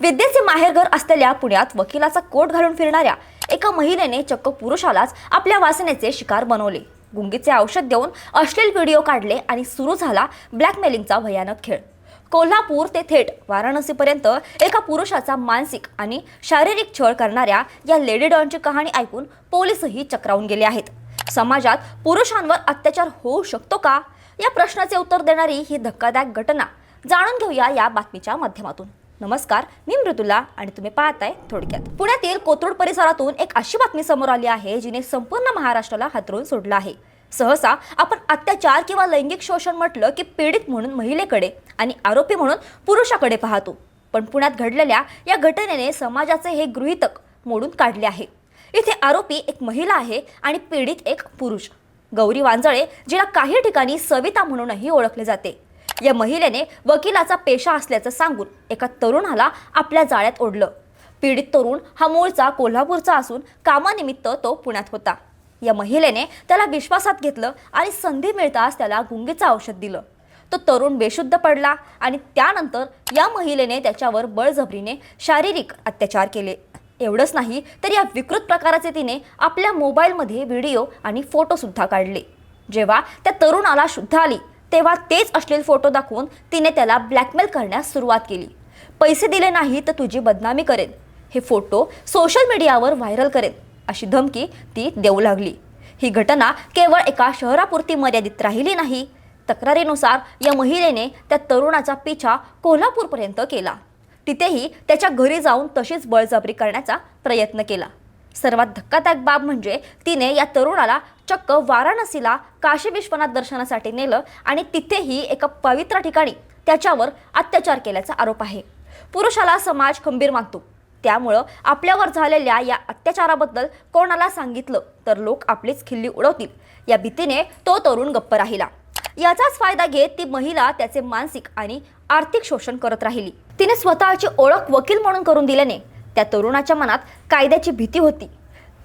विद्येचे माहेरघर असलेल्या पुण्यात वकिलाचा कोट घालून फिरणाऱ्या एका महिलेने चक्क पुरुषालाच आपल्या वासनेचे शिकार बनवले. गुंगीचे औषध देऊन अश्लील व्हिडिओ काढले आणि सुरू झाला ब्लॅकमेलिंगचा भयानक खेळ. कोल्हापूर ते थेट वाराणसीपर्यंत एका पुरुषाचा मानसिक आणि शारीरिक छळ करणाऱ्या या लेडी डॉनची कहाणी ऐकून पोलीसही चक्रावून गेले आहेत. समाजात पुरुषांवर अत्याचार होऊ शकतो का? या प्रश्नाचे उत्तर देणारी ही धक्कादायक घटना जाणून घेऊया या बातमीच्या माध्यमातून. नमस्कार मी मृदुला आणि तुम्ही पाहताय थोडक्यात. पुण्यातील कोथरूड परिसरातून एक अशी बातमी समोर आली आहे जिने संपूर्ण महाराष्ट्राला हातरून सोडलं आहे. सहसा आपण अत्याचार किंवा लैंगिक शोषण म्हटलं की पीडित म्हणून महिलेकडे आणि आरोपी म्हणून पुरुषाकडे पाहतो. पण पुण्यात घडलेल्या या घटनेने समाजाचे हे गृहितक मोडून काढले आहे. इथे आरोपी एक महिला आहे आणि पीडित एक पुरुष. गौरी वांजळे जिला काही ठिकाणी सविता म्हणूनही ओळखले जाते. या महिलेने वकिलाचा पेशा असल्याचं सांगून एका तरुणाला आपल्या जाळ्यात ओढलं. पीडित तरुण हा मूळचा कोल्हापूरचा असून कामानिमित्त तो पुण्यात होता. या महिलेने त्याला विश्वासात घेतलं आणि संधी मिळताच त्याला गुंगीचं औषध दिलं. तो तरुण बेशुद्ध पडला आणि त्यानंतर या महिलेने त्याच्यावर बळजबरीने शारीरिक अत्याचार केले. एवढंच नाही तर या विकृत प्रकाराचे तिने आपल्या मोबाईलमध्ये व्हिडिओ आणि फोटोसुद्धा काढले. जेव्हा त्या तरुणाला शुद्ध आली तेव्हा तेच अश्लील फोटो दाखवून तिने त्याला ब्लॅकमेल करण्यास सुरुवात केली. पैसे दिले नाही तर तुझी बदनामी करेन. हे फोटो सोशल मीडियावर व्हायरल करेन अशी धमकी ती देऊ लागली. ही घटना केवळ एका शहरापुरती मर्यादित राहिली नाही. तक्रारीनुसार या महिलेने त्या तरुणाचा पिछा कोल्हापूरपर्यंत केला. तिथेही त्याच्या घरी जाऊन तशीच बळजबरी करण्याचा प्रयत्न केला. सर्वात धक्कादायक बाब म्हणजे तिने या तरुणाला चक्क वाराणसीला काशी विश्वनाथ दर्शनासाठी नेलं आणि तिथेही एका पवित्र ठिकाणी त्याच्यावर अत्याचार केल्याचा आरोप आहे. पुरुषाला समाज खंबीर मानतो. त्यामुळं आपल्यावर झालेल्या या अत्याचाराबद्दल कोणाला सांगितलं तर लोक आपलीच खिल्ली उडवतील. या भीतीने तो तरुण गप्प राहिला. याचाच फायदा घेत ती महिला त्याचे मानसिक आणि आर्थिक शोषण करत राहिली. तिने स्वतःची ओळख वकील म्हणून करून दिल्याने त्या तरुणाच्या मनात कायद्याची भीती होती.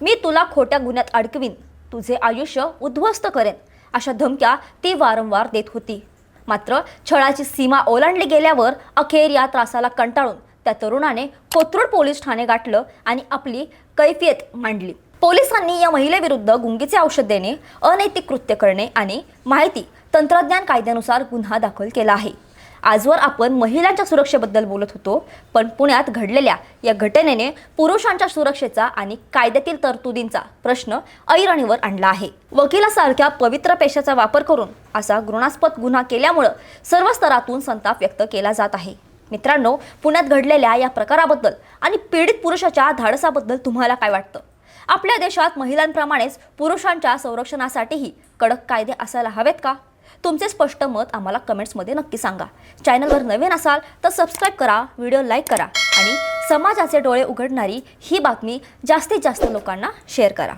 मी तुला खोट्या गुन्ह्यात अडकवीन. तुझे आयुष्य उद्ध्वस्त करेन अशा धमक्या ती वारंवार देत होती. मात्र छळाची सीमा ओलांडली गेल्यावर अखेर या त्रासाला कंटाळून त्या तरुणाने कोथरूड पोलीस ठाणे गाठलं आणि आपली कैफियत मांडली. पोलिसांनी या महिलेविरुद्ध गुंगीचे औषध देणे अनैतिक कृत्य करणे आणि माहिती तंत्रज्ञान कायद्यानुसार गुन्हा दाखल केला आहे. आजवर आपण महिलांच्या सुरक्षेबद्दल बोलत होतो पण पुण्यात घडलेल्या या घटनेने पुरुषांच्या सुरक्षेचा आणि कायद्यातील तरतुदींचा प्रश्न ऐरणीवर आणला आहे. वकिलासारख्या पवित्र पेशाचा वापर करून असा घृणास्पद गुन्हा केल्यामुळं सर्व स्तरातून संताप व्यक्त केला जात आहे. मित्रांनो पुण्यात घडलेल्या या प्रकाराबद्दल आणि पीडित पुरुषाच्या धाडसाबद्दल तुम्हाला काय वाटतं? आपल्या देशात महिलांप्रमाणेच पुरुषांच्या संरक्षणासाठीही कडक कायदे असायला हवेत का? तुमचे स्पष्ट मत आम्हाला कमेंट्समध्ये नक्की सांगा. चॅनलवर नवीन असाल तर सबस्क्राईब करा व्हिडिओ लाईक करा आणि समाजाचे डोळे उघडणारी ही बातमी जास्तीत जास्त लोकांना शेअर करा.